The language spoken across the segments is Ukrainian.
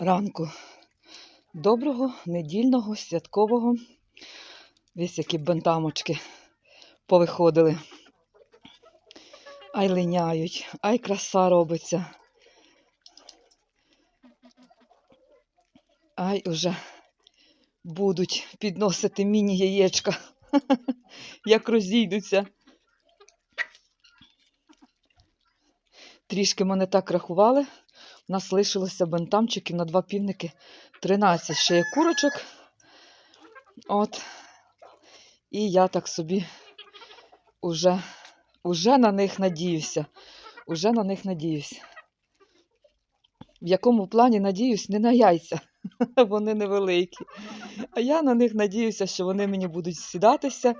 ранку. Доброго, недільного, святкового. Весь які бентамочки повиходили. Ай линяють, ай краса робиться. Ай уже будуть підносити міні-яєчка, як розійдуться. Трішки мене так рахували. Нас лишилося бентамчиків на два півники 13. Ще є курочок. От. І я так собі уже, уже на них надіюся. Уже на них надіюся. В якому плані надіюсь, не на яйця. Вони невеликі. А я на них надіюся, що вони мені будуть сідатися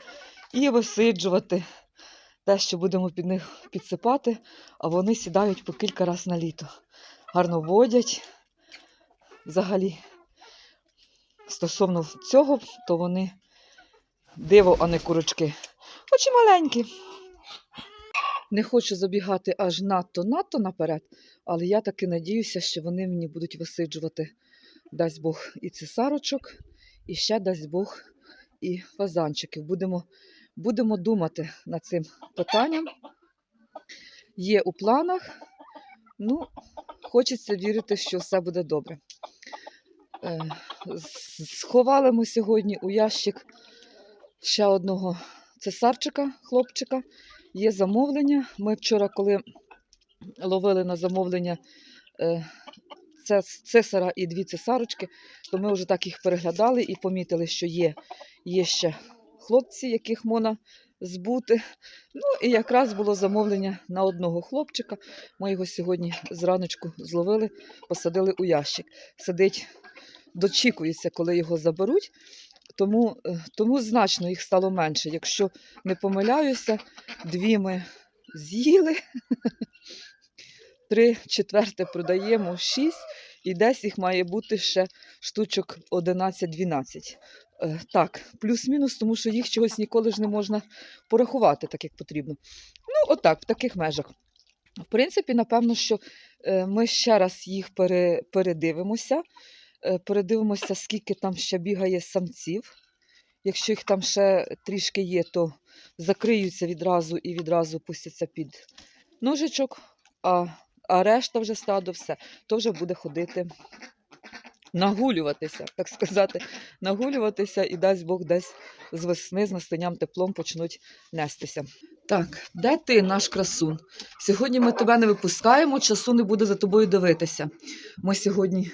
і висиджувати те, що будемо під них підсипати, а вони сідають по кілька разів на літо. Гарно водять. Взагалі, стосовно цього, то вони диво, а не курочки. Хоч і маленькі. Не хочу забігати аж надто-надто наперед, але я таки надіюся, що вони мені будуть висиджувати, дасть Бог, і цесарочок, і ще дасть Бог і фазанчиків. Будемо, будемо думати над цим питанням. Є у планах. Ну, хочеться вірити, що все буде добре. Е, Сховали ми сьогодні у ящик ще одного цесарчика, хлопчика. Є замовлення. Ми вчора, коли ловили на замовлення е, цесара і дві цесарочки, то ми вже так їх переглядали і помітили, що є, є ще хлопці, яких можна збути. Ну і якраз було замовлення на одного хлопчика. Ми його сьогодні зраночку зловили, посадили у ящик. Сидить, дочікується, коли його заберуть. Тому, е, тому значно їх стало менше. Якщо не помиляюся, дві ми з'їли, три четверте продаємо, шість, і десь їх має бути ще штучок 11-12. Е, Так, плюс-мінус, тому що їх чогось ніколи ж не можна порахувати так, як потрібно. Ну, отак, в таких межах. В принципі, напевно, що е, ми ще раз їх пере, передивимося. Е, Передивимося, скільки там ще бігає самців. Якщо їх там ще трішки є, то закриються відразу і відразу пустяться під ножичок, а, а решта вже стадо все, то вже буде ходити нагулюватися, так сказати, нагулюватися і дасть Бог десь з весни з настанням теплом почнуть нестися. Так, де ти, наш красун? Сьогодні ми тебе не випускаємо, часу не буде за тобою дивитися. Ми сьогодні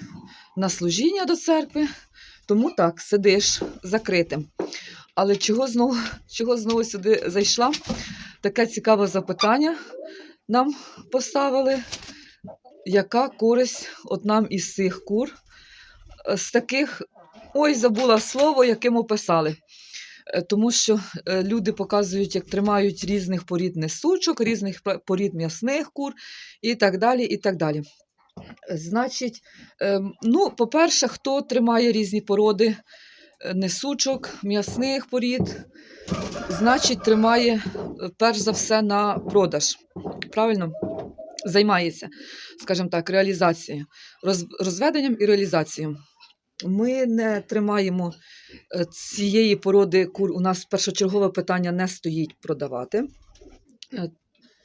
на служіння до церкви, тому так, сидиш закритим. Але чого знову, чого знову сюди зайшла? Таке цікаве запитання нам поставили. Яка користь от нам із цих кур? Е, З таких, ой, забула слово, яким описали. Е, Тому що е, люди показують, як тримають різних порід несучок, різних порід м'ясних кур і так далі. і так далі. Значить, ем, ну, по-перше, хто тримає різні породи несучок, м'ясних порід, значить, тримає перш за все на продаж. Правильно? Займається, скажімо так, реалізацією, роз- розведенням і реалізацією. Ми не тримаємо е, цієї породи кур. У нас першочергове питання не стоїть продавати. Е,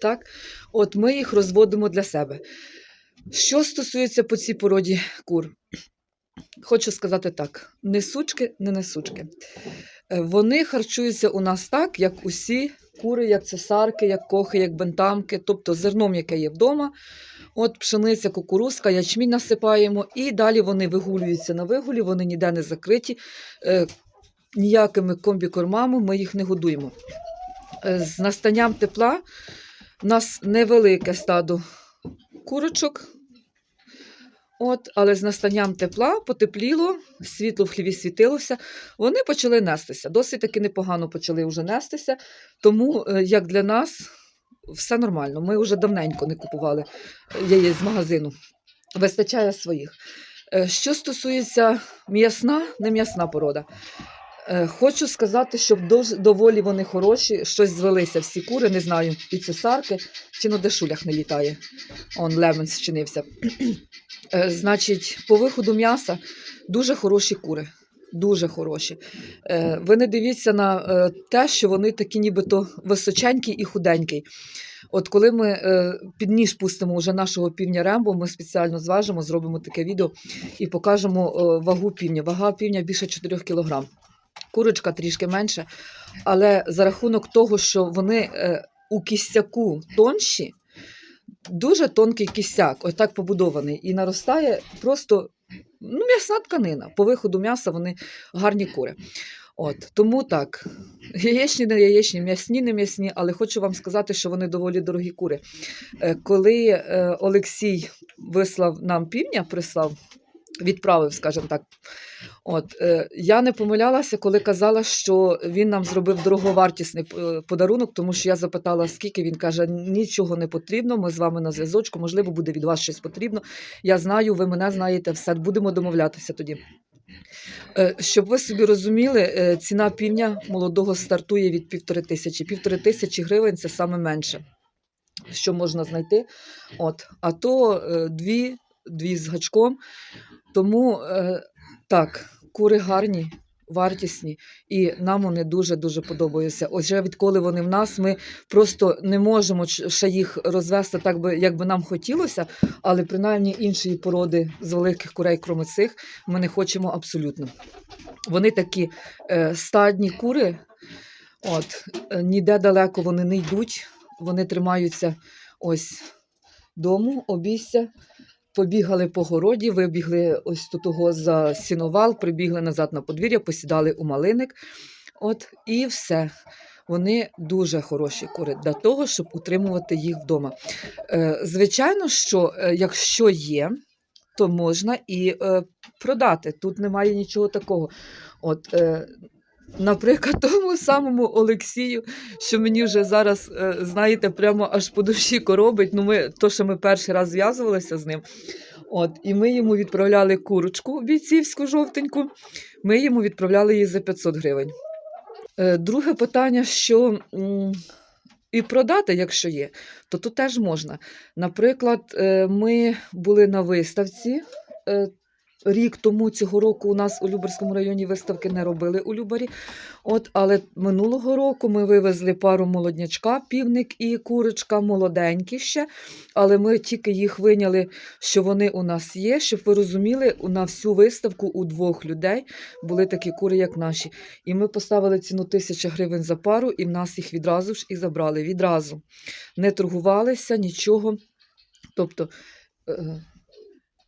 Так, от ми їх розводимо для себе. Що стосується по цій породі кур, хочу сказати так: несучки, не несучки. Е, Вони харчуються у нас так, як усі кури, як цесарки, як кохи, як бентамки, тобто зерном, яке є вдома. От пшениця, кукурузка, ячмінь насипаємо, і далі вони вигулюються на вигулі, вони ніде не закриті. Е, ніякими комбікормами ми їх не годуємо. Е, з настанням тепла у нас невелике стадо курочок. От, але з настанням тепла потепліло, світло в хліві світилося, вони почали нестися. Досить таки непогано почали вже нестися. Тому, е, як для нас, все нормально. Ми вже давненько не купували яєць з магазину. Вистачає своїх. Е, Що стосується м'ясна, не м'ясна порода. Е, Хочу сказати, що доволі вони хороші, щось звелися всі кури, не знаю, і цесарки, чи на дешулях не літає. Он лемон зчинився. Е, Значить, по виходу м'яса дуже хороші кури. Дуже хороші. Е, Ви не дивіться на те, що вони такі нібито височенькі і худенькі. От коли ми під ніж пустимо вже нашого півня Рембо, ми спеціально зважимо, зробимо таке відео і покажемо вагу півня. Вага півня більше 4 кг. Курочка трішки менше, але за рахунок того, що вони е, у кістяку тонші, дуже тонкий кістяк, ось так побудований, і наростає просто ну, м'ясна тканина. По виходу м'яса вони гарні кури. От, тому так, яєчні не яєчні, м'ясні не м'ясні, але хочу вам сказати, що вони доволі дорогі кури. Е, Коли е, Олексій вислав нам півня, прислав, відправив, скажімо так. От, е, я не помилялася, коли казала, що він нам зробив дороговартісний е, подарунок, тому що я запитала, скільки він каже, нічого не потрібно, ми з вами на зв'язочку, можливо, буде від вас щось потрібно. Я знаю, ви мене знаєте, все, будемо домовлятися тоді. Е, Щоб ви собі розуміли, ціна півня молодого стартує від півтори тисячі. Півтори тисячі гривень це саме менше, що можна знайти. От. А то дві, дві з гачком. Тому е, так, кури гарні, вартісні, і нам вони дуже-дуже подобаються. Ось відколи вони в нас, ми просто не можемо ще їх розвести так, би, як би нам хотілося, але принаймні іншої породи з великих курей, крім цих, ми не хочемо абсолютно. Вони такі е, стадні кури, от, е, ніде далеко вони не йдуть, вони тримаються ось дому, обійся. Побігали по городі, вибігли ось тут того за сіновал, прибігли назад на подвір'я, посідали у малиник. От і все. Вони дуже хороші кури для того, щоб утримувати їх вдома. Е, звичайно, що е, якщо є, то можна і е, продати. Тут немає нічого такого. От, наприклад, тому самому Олексію, що мені вже зараз, е, знаєте, прямо аж по душі коробить. Ну, ми, то, що ми перший раз зв'язувалися з ним. От, і ми йому відправляли курочку бійцівську жовтеньку, ми йому відправляли її за 500 гривень. Е, друге питання, що і продати, якщо є, то тут теж можна. Наприклад, е, ми були на виставці. Е, Рік тому цього року у нас у Люберському районі виставки не робили у Любарі. От, але минулого року ми вивезли пару молоднячка, півник і курочка, молоденькі ще. Але ми тільки їх виняли, що вони у нас є, щоб ви розуміли, на всю виставку у двох людей були такі кури, як наші. І ми поставили ціну тисяча гривень за пару, і в нас їх відразу ж і забрали. Відразу. Не торгувалися, нічого. Тобто.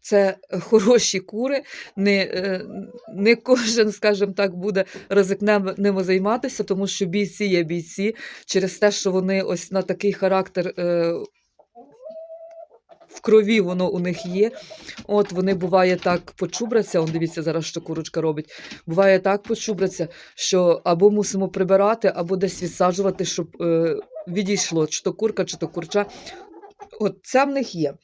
Це хороші кури, не, е, не кожен, скажімо так, буде ризикне ними займатися, тому що бійці є бійці через те, що вони ось на такий характер е, в крові воно у них є. От вони буває так почубраться. Он дивіться зараз, що курочка робить. Буває так почубраться, що або мусимо прибирати, або десь відсаджувати, щоб е, відійшло, чи то курка, чи то курча. От це в них є.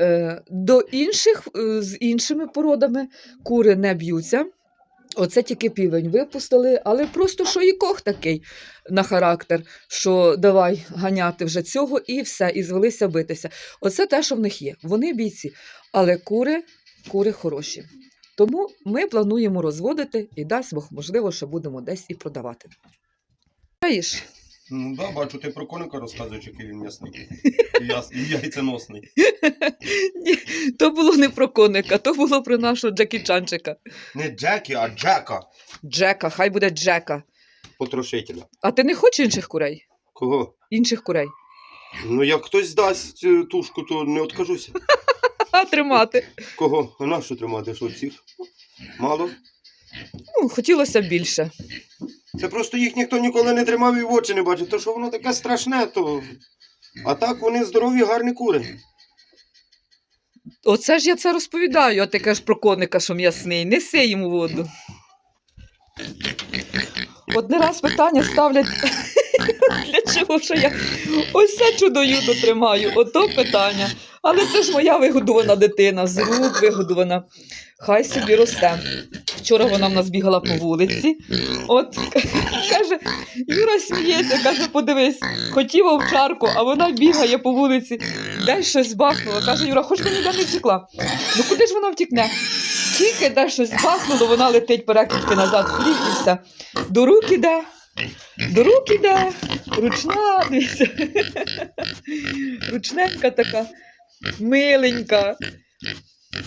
Е, до інших е, з іншими породами кури не б'ються. Оце тільки півень випустили, але просто що і кох такий на характер, що давай ганяти вже цього і все, і звелися битися. Оце те, що в них є. Вони бійці, але кури, кури хороші. Тому ми плануємо розводити і дасть Бог, можливо, що будемо десь і продавати. Знаєш, Ну да, бачу, ти про коника розказуєш, який він м'ясний. І, яйценосний. ні, то було не про коника, то було про нашого Джекі Чанчика. Не Джекі, а Джека. Джека, хай буде Джека. Потрошителя. А ти не хочеш інших курей? Кого? Інших курей. Ну як хтось дасть е, тушку, то не откажуся. А тримати. Кого? А на що тримати? Що всіх? Мало? Ну, хотілося б більше. Це просто їх ніхто ніколи не тримав і в очі не бачив. То що воно таке страшне, то. А так вони здорові, гарні кури. Оце ж я це розповідаю, а ти кажеш про коника, що м'ясний. Неси йому воду. От не раз питання ставлять, для чого що я ось це чудо-юдо тримаю. Ото питання. Але це ж моя вигодована дитина, з рук вигодована. Хай собі росте. Вчора вона в нас бігала по вулиці. От каже, Юра сміється, каже, подивись, хотів овчарку, а вона бігає по вулиці, десь щось бахнуло. Каже, Юра, хоч би ніде не втекла. Ну куди ж вона втікне? Тільки де щось бахнуло, вона летить перекидки назад, хліб і. До рук іде, до рук іде, ручна, дивіться. Ручненька така, миленька.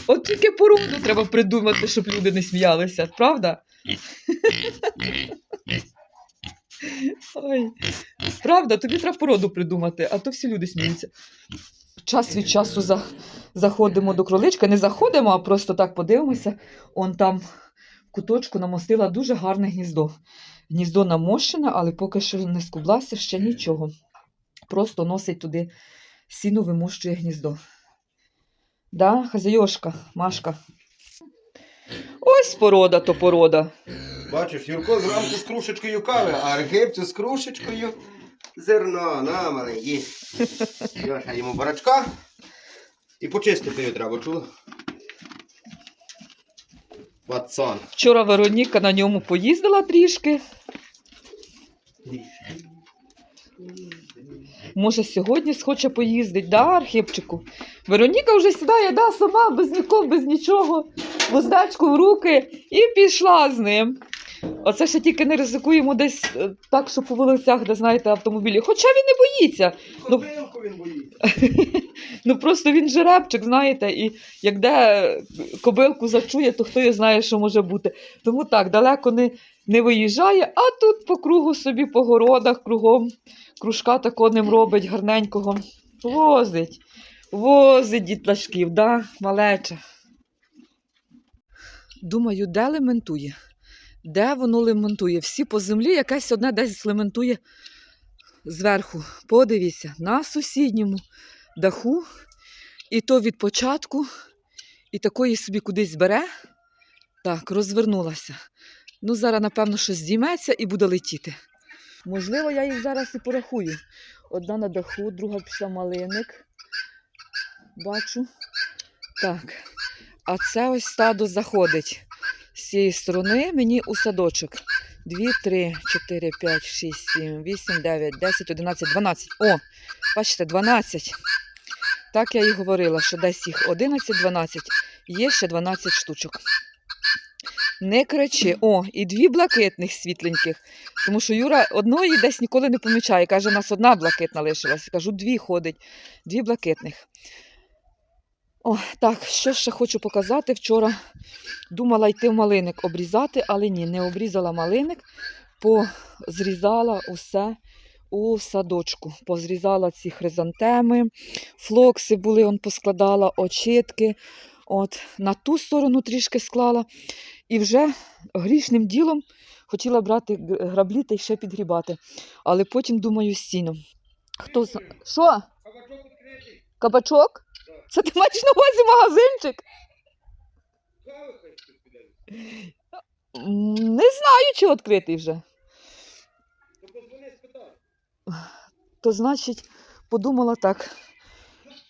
От тільки породу треба придумати, щоб люди не сміялися, правда? Ой, правда, тобі треба породу придумати, а то всі люди сміються. Час від часу за, заходимо до кроличка, не заходимо, а просто так подивимося. Он там в куточку намостила дуже гарне гніздо. Гніздо намощене, але поки що не скублася ще нічого. Просто носить туди сіно, вимощує гніздо. Да, хазяйошка, Машка. Ось порода то порода. Бачиш, Юрко зранку з крушечкою кави, а Архипцю з крушечкою зерна. На, маленькі. Йоша йому барачка. І почистити його треба, чула? Пацан. Вчора Вероніка на ньому поїздила трішки. Може, сьогодні схоче поїздить, да, Архипчику? Вероніка вже сідає, да, сама, без нікого, без нічого, вуздечку в руки і пішла з ним. Оце ще тільки не ризикуємо десь е, так, що по вулицях, де знаєте, автомобілі. Хоча він не боїться. Ну- він боїться. Ну просто він жеребчик, знаєте, і як де кобилку зачує, то хто його знає, що може бути. Тому так, далеко не, не виїжджає, а тут по кругу собі по городах, кругом кружка тако ним робить гарненького. Возить, возить дітлашків, да, малеча. Думаю, де лементує? Де воно лементує? Всі по землі, якесь одне десь лементує зверху. Подивіться, на сусідньому даху, і то від початку, і такої собі кудись бере. Так, розвернулася. Ну, зараз, напевно, щось здійметься і буде летіти. Можливо, я їх зараз і порахую. Одна на даху, друга пішла малиник. Бачу. Так. А це ось стадо заходить. З цієї сторони мені у садочок. 2, 3, 4, 5, 6, 7, 8, 9, 10, 11, 12. О, бачите, 12. Так я і говорила, що десь їх 11-12, є ще 12 штучок. Не кричи. О, і дві блакитних світленьких. Тому що Юра одної десь ніколи не помічає. Каже, у нас одна блакитна лишилась. Кажу, дві ходить, дві блакитних. О, так, що ще хочу показати. Вчора думала йти в малиник обрізати, але ні, не обрізала малиник, позрізала усе у садочку. Позрізала ці хризантеми, флокси були, он поскладала, очітки. От, на ту сторону трішки склала. І вже грішним ділом хотіла брати граблі та ще підгрібати. Але потім думаю стіну. Хто. Що? Кабачок? Це ти маєш на увазі магазинчик? Не знаю, чи відкритий вже. То значить, подумала так.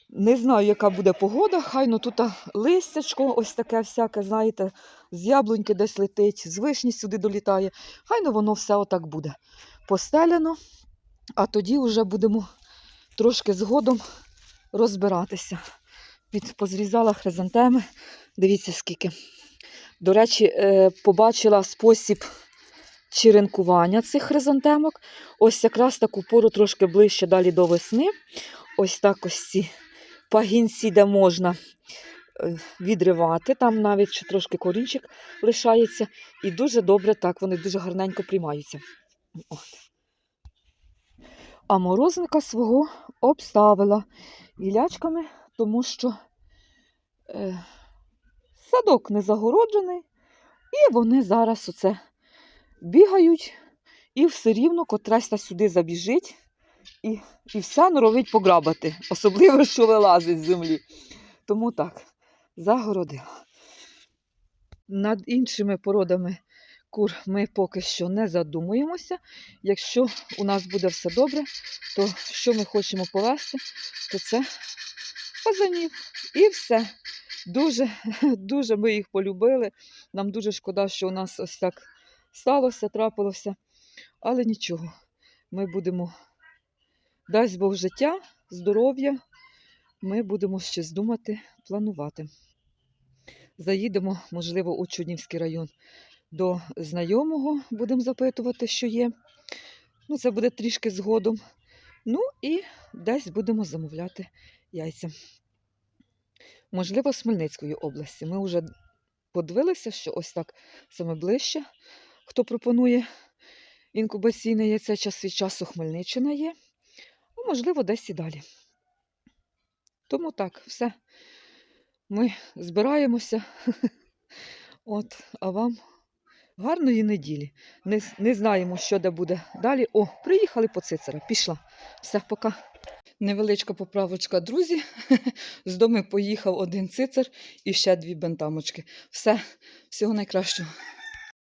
Не знаю, яка буде погода, хай ну тут листячко, ось таке всяке, знаєте, з яблуньки десь летить, з вишні сюди долітає. Хай ну воно все отак буде постеляно, а тоді вже будемо трошки згодом розбиратися. Під, позрізала хризантеми, дивіться скільки. До речі, е, побачила спосіб черенкування цих хризантемок. Ось якраз таку пору трошки ближче далі до весни. Ось так ось ці пагінці, де можна е, відривати. Там навіть ще трошки корінчик лишається. І дуже добре так, вони дуже гарненько приймаються. От. А морозника свого обставила гілячками, тому що е, садок не загороджений, і вони зараз оце бігають, і все рівно котрась сюди забіжить і, і все норовить пограбати, особливо, що вилазить з землі. Тому так, загородила. Над іншими породами кур ми поки що не задумуємося. Якщо у нас буде все добре, то що ми хочемо повести, то це фазанів. І все. Дуже, дуже ми їх полюбили. Нам дуже шкода, що у нас ось так сталося, трапилося. Але нічого, ми будемо, дасть Бог життя, здоров'я, ми будемо щось думати, планувати. Заїдемо, можливо, у Чуднівський район до знайомого, будемо запитувати, що є. Ну, це буде трішки згодом. Ну і десь будемо замовляти яйця. Можливо, з Хмельницької області. Ми вже подивилися, що ось так саме ближче, хто пропонує інкубаційне яйце час від часу Хмельниччина є, можливо, десь і далі. Тому так, все. Ми збираємося. От, а вам гарної неділі. Не, не знаємо, що де буде далі. О, приїхали по цицера. Пішла. Все, пока. Невеличка поправочка, друзі. З дому поїхав один цицер і ще дві бентамочки. Все, всього найкращого.